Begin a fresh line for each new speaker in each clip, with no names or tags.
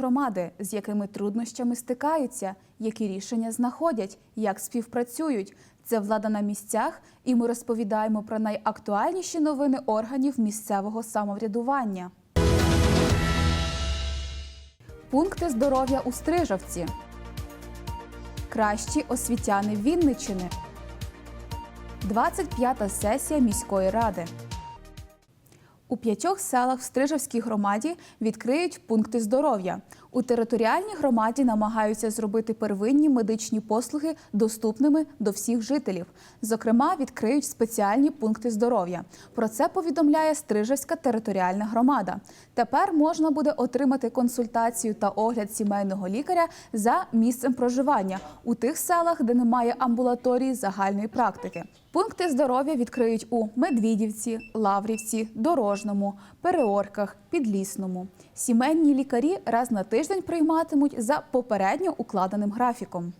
Громади, з якими труднощами стикаються, які рішення знаходять, як співпрацюють? Це влада на місцях, і ми розповідаємо про найактуальніші новини органів місцевого самоврядування. Пункти здоров'я у Стрижавці. Кращі освітяни Вінничини. 25-та сесія міської ради. У п'ятьох селах в Стрижевській громаді відкриють пункти здоров'я. У територіальній громаді намагаються зробити первинні медичні послуги доступними до всіх жителів. Зокрема, відкриють спеціальні пункти здоров'я. Про це повідомляє Стрижавська територіальна громада. Тепер можна буде отримати консультацію та огляд сімейного лікаря за місцем проживання у тих селах, де немає амбулаторії загальної практики. Пункти здоров'я відкриють у Медвідівці, Лаврівці, Дорожному, Переорках, Підлісному. Сімейні лікарі раз на тиждень прийматимуть за попередньо укладеним графіком.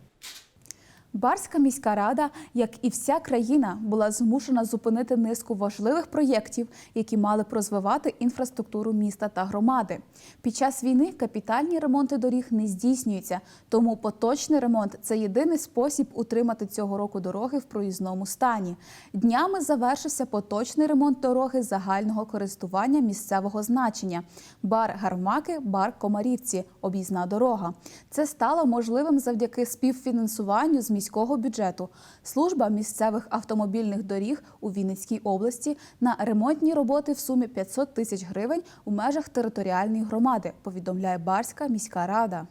Барська міська рада, як і вся країна, була змушена зупинити низку важливих проєктів, які мали б розвивати інфраструктуру міста та громади. Під час війни капітальні ремонти доріг не здійснюються, тому поточний ремонт це єдиний спосіб утримати цього року дороги в проїзному стані. Днями завершився поточний ремонт дороги загального користування місцевого значення. Бар Гармаки, бар Комарівці, об'їзна дорога. Це стало можливим завдяки співфінансуванню з міського бюджету. Служба місцевих автомобільних доріг у Вінницькій області на ремонтні роботи в сумі 500 тисяч гривень у межах територіальної громади, повідомляє Барська міська рада.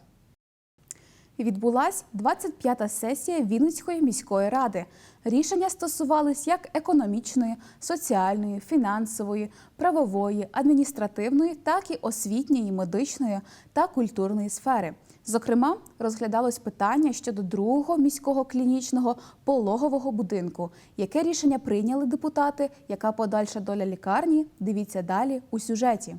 Відбулась 25-та сесія Вінницької міської ради. Рішення стосувались як економічної, соціальної, фінансової, правової, адміністративної, так і освітньої, медичної та культурної сфери. Зокрема, розглядалось питання щодо другого міського клінічного пологового будинку. Яке рішення прийняли депутати? Яка подальша доля лікарні? Дивіться далі у сюжеті.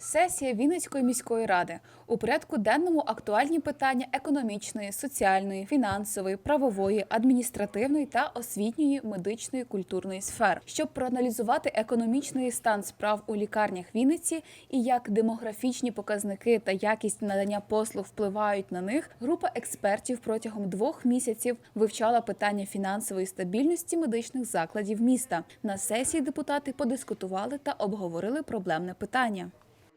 Сесія Вінницької міської ради у порядку денному актуальні питання економічної, соціальної, фінансової, правової, адміністративної та освітньої, медичної, культурної сфер, щоб проаналізувати економічний стан справ у лікарнях Вінниці і як демографічні показники та якість надання послуг впливають на них. Група експертів протягом двох місяців вивчала питання фінансової стабільності медичних закладів міста. На сесії депутати подискутували та обговорили проблемне питання.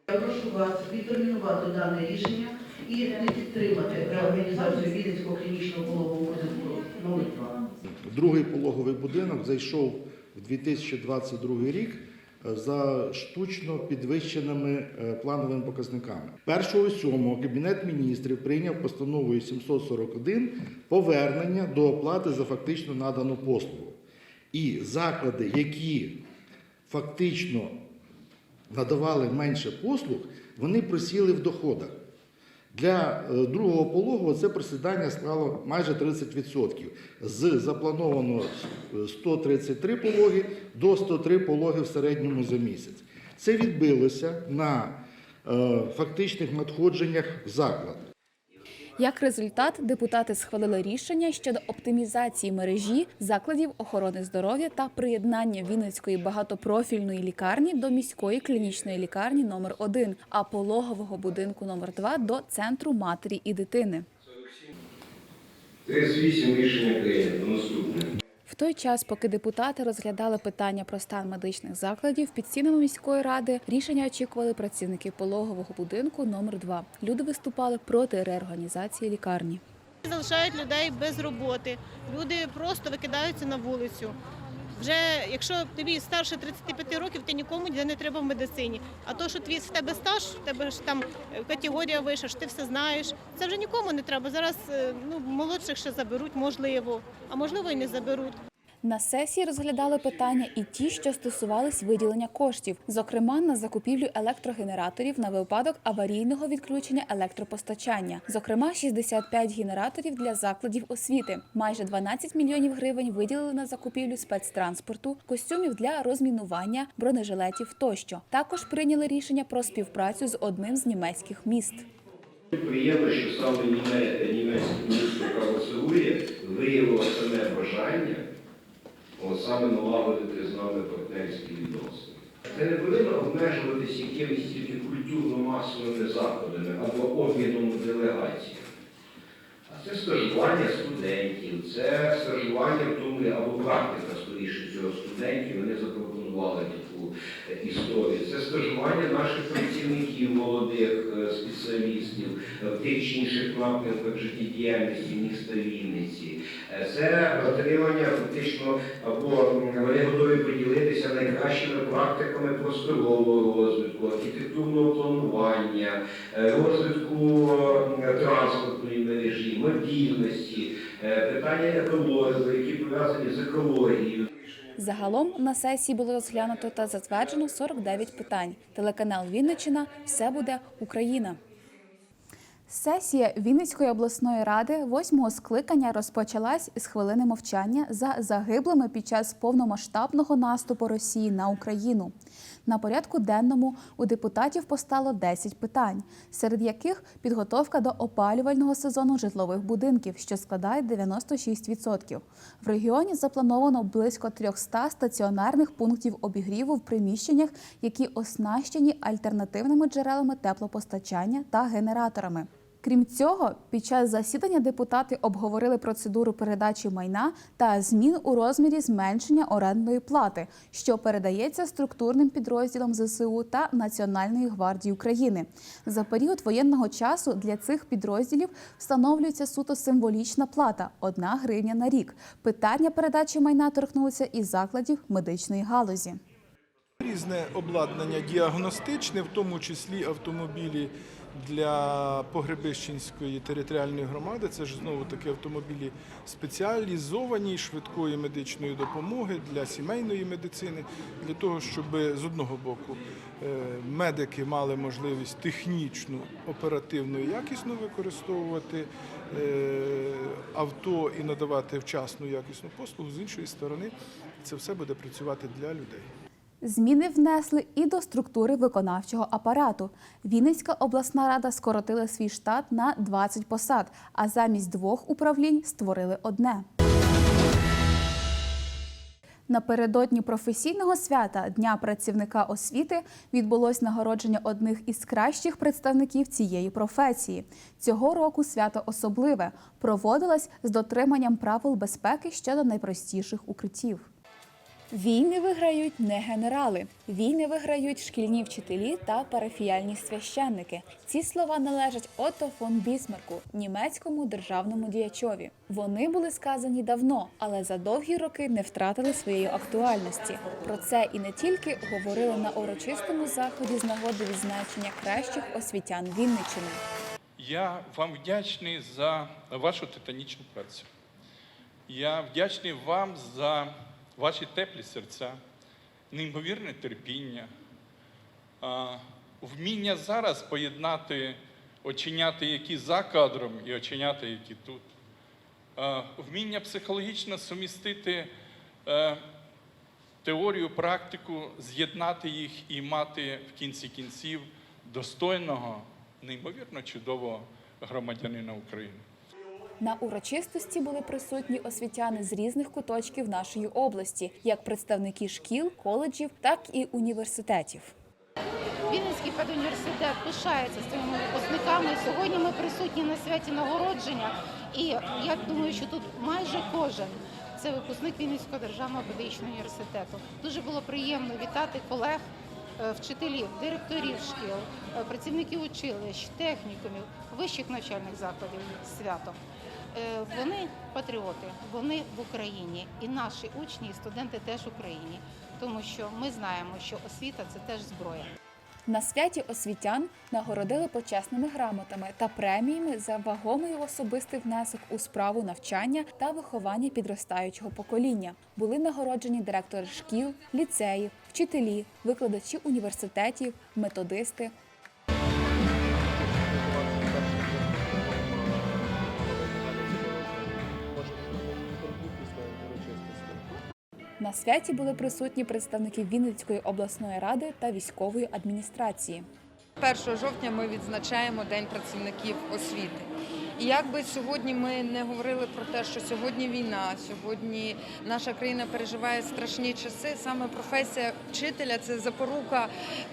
Я прошу вас відтермінувати дане рішення і не підтримати реорганізацію Вінницького клінічного пологового будинку номер 2.
Другий пологовий будинок зайшов в 2022 рік е, за штучно підвищеними е, плановими показниками. 1.7 Кабінет міністрів прийняв постановою 741 повернення до оплати за фактично надану послугу. І заклади, які фактично надавали менше послуг, вони просіли в доходах. Для е, другого пологового це просідання склало майже 30%. З заплановано е, 133 пологи до 103 пологи в середньому за місяць. Це відбилося на е, фактичних надходженнях в заклад.
Як результат, депутати схвалили рішення щодо оптимізації мережі закладів охорони здоров'я та приєднання Вінницької багатопрофільної лікарні до міської клінічної лікарні номер 1 а пологового будинку номер 2 до центру матері і дитини.
38 рішення прийнято. Наступне.
В той час, поки депутати розглядали питання про стан медичних закладів під стінами міської ради, рішення очікували працівники пологового будинку номер 2 Люди виступали проти реорганізації лікарні.
залишають людей без роботи. Люди просто викидаються на вулицю. Вже якщо тобі старше 35 років, ти нікому не треба в медицині. А то, що твій в тебе стаж, в тебе ж там категорія вища, що ти все знаєш. Це вже нікому не треба. Зараз е, ну молодших ще заберуть, можливо, а можливо і не заберуть.
На сесії розглядали питання і ті, що стосувались виділення коштів, зокрема на закупівлю електрогенераторів на випадок аварійного відключення електропостачання, зокрема 65 генераторів для закладів освіти. Майже 12 мільйонів гривень виділили на закупівлю спецтранспорту, костюмів для розмінування, бронежилетів тощо. Також прийняли рішення про співпрацю з одним з німецьких міст.
Приємно, що саме Німе- німецьке місто Карлсрує виявило саме бажання саме налагодити з нами партнерські відносини. Це не повинно обмежуватися якимись тільки культурно-масовими заходами або обміном делегацій. А це стажування студентів, це стажування в тому, або практика, скоріше цього студентів, вони запропонували таку е. Це стажування наших працівників, молодих е, спеціалістів е, в тих чи інших напрямках життєдіяльності міста Вінниці. Е, Це отримання фактично, або вони готові поділитися найкращими практиками просторового розвитку, архітектурного планування, розвитку транспортної мережі, мобільності, питання екології, які пов'язані з екологією.
Загалом на сесії було розглянуто та затверджено 49 питань. Телеканал Вінничина все буде Україна. Сесія Вінницької обласної ради восьмого скликання розпочалась з хвилини мовчання за загиблими під час повномасштабного наступу Росії на Україну. На порядку денному у депутатів постало 10 питань, серед яких підготовка до опалювального сезону житлових будинків, що складає 96%. В регіоні заплановано близько 300 стаціонарних пунктів обігріву в приміщеннях, які оснащені альтернативними джерелами теплопостачання та генераторами. Крім цього, під час засідання депутати обговорили процедуру передачі майна та змін у розмірі зменшення орендної плати, що передається структурним підрозділам ЗСУ та Національної гвардії України. За період воєнного часу для цих підрозділів встановлюється суто символічна плата 1 гривня на рік. Питання передачі майна торкнулися і закладів медичної галузі.
Різне обладнання діагностичне, в тому числі автомобілі для Погребищенської територіальної громади. Це ж знову таки автомобілі спеціалізовані швидкої медичної допомоги для сімейної медицини, для того, щоб з одного боку е, медики мали можливість технічно, оперативно і якісно використовувати е, авто і надавати вчасну якісну послугу. З іншої сторони, це все буде працювати для людей.
Зміни внесли і до структури виконавчого апарату. Вінницька обласна рада скоротила свій штат на 20 посад, а замість двох управлінь створили одне. Напередодні професійного свята Дня працівника освіти відбулось нагородження одних із кращих представників цієї професії. Цього року свято особливе проводилось з дотриманням правил безпеки щодо найпростіших укриттів. Війни виграють не генерали, війни виграють шкільні вчителі та парафіяльні священники. Ці слова належать Отто фон Бісмарку, німецькому державному діячові. Вони були сказані давно, але за довгі роки не втратили своєї актуальності. Про це і не тільки говорили на урочистому заході з нагоди відзначення кращих освітян Вінниччини.
Я вам вдячний за вашу титанічну працю. Я вдячний вам за ваші теплі серця, неймовірне терпіння, вміння зараз поєднати оченята, які за кадром, і оченята, які тут. Вміння психологічно сумістити е, теорію, практику, з'єднати їх і мати в кінці кінців достойного, неймовірно чудового громадянина України.
На урочистості були присутні освітяни з різних куточків нашої області, як представники шкіл, коледжів, так і університетів.
Вінницький педуніверситет пишається своїми випускниками. Сьогодні ми присутні на святі нагородження, і я думаю, що тут майже кожен це випускник Вінницького державного педагогічного університету. Дуже було приємно вітати колег, е, вчителів, директорів шкіл, е, працівників училищ, технікумів, вищих навчальних закладів з святом. Е, Вони патріоти, вони в Україні, і наші учні і студенти теж в Україні, тому що ми знаємо, що освіта це теж зброя.
На святі освітян нагородили почесними грамотами та преміями за вагомий особистий внесок у справу навчання та виховання підростаючого покоління. Були нагороджені директори шкіл, ліцеїв, вчителі, викладачі університетів, методисти. На святі були присутні представники Вінницької обласної ради та військової адміністрації.
1 жовтня ми відзначаємо День працівників освіти. І як би сьогодні ми не говорили про те, що сьогодні війна, сьогодні наша країна переживає страшні часи, саме професія вчителя це запорука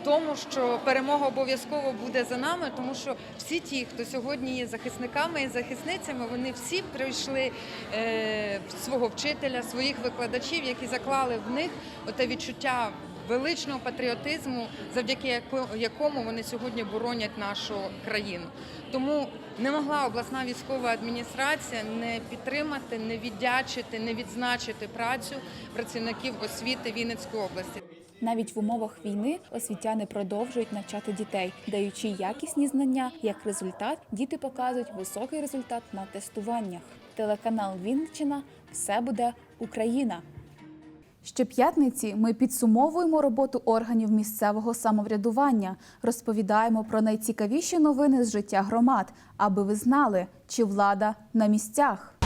тому, що перемога обов'язково буде за нами, тому що всі ті, хто сьогодні є захисниками і захисницями, вони всі прийшли е, свого вчителя, своїх викладачів, які заклали в них оте відчуття величного патріотизму, завдяки яко- якому вони сьогодні боронять нашу країну. Тому не могла обласна військова адміністрація не підтримати, не віддячити, не відзначити працю працівників освіти Вінницької області.
Навіть в умовах війни освітяни продовжують навчати дітей, даючи якісні знання. Як результат, діти показують високий результат на тестуваннях. Телеканал Вінниччина все буде Україна. Щоп'ятниці ми підсумовуємо роботу органів місцевого самоврядування, розповідаємо про найцікавіші новини з життя громад, аби ви знали, чи влада на місцях.